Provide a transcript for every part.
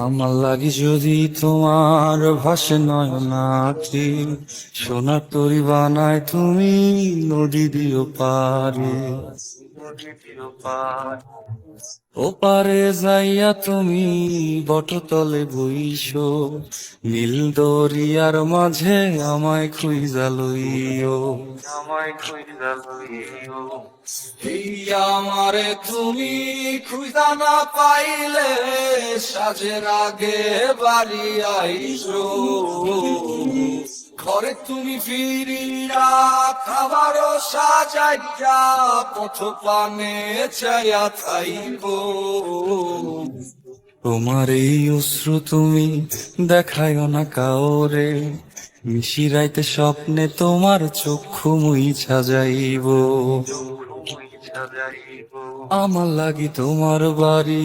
আমার লাগি যদি তোমার ভাসে নয়নাথি সোনার তরি বানায় তুমি নদী দিও পারে। নদী দিও পারে। ওপারে যাইয়া তুমি বটতলে বইসো নীল দরিয়ার মাঝে আমায় খুইজা লইও। আমায় খুইজা লইও। এই আমারে তুমি খুঁজা না পাইলে সাজের আগে বাড়ি আইসো। ঘরে তুমি ফিরিয়া খাবারও সাজাইয়া পথ পানে চাইয়া থাইব তোমার এই অশ্রু তুমি দেখায়ও না কাউরে কাওরে মিশিরাইতে স্বপ্নে তোমার চক্ষু মুইছা সাজাইব। আমার লাগি তোমার বাড়ি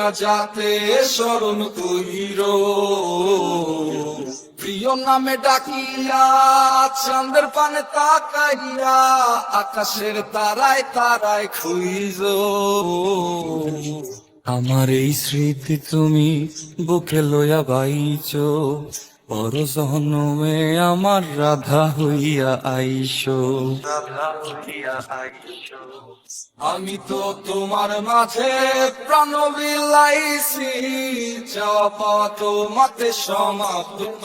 মোনা যাতে স্মরণ কইর প্রিয় নামে ডাকিয়া চন্দ্র পানে তাকাইয়া আকাশের তারায় তারায় খুইজ আমার এই স্মৃতি তুমি বুকে লইয়া বাইছ পর জন্মে আমার রাধা হইয়া আইসো। আমি তো তোমার মাঝে প্রাণ বিলাইছি মাতে সমাপ্ত।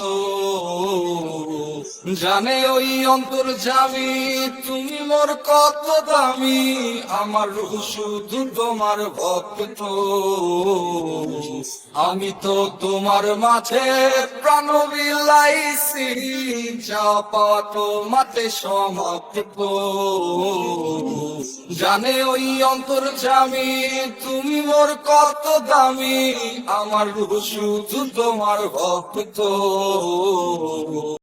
জানে ওই অন্তর জামি তুমি মোর কত দামি আমার রূহ শুধু তোমার ভক্ত। আমি তো তোমার মাঝে প্রাণ বিলাইছি চাপাত মাতে সমাপ্ত। জানে ওই অন্তর জামি তুমি ওর কত দামি, আমার শুধু তোমার ভক্ত।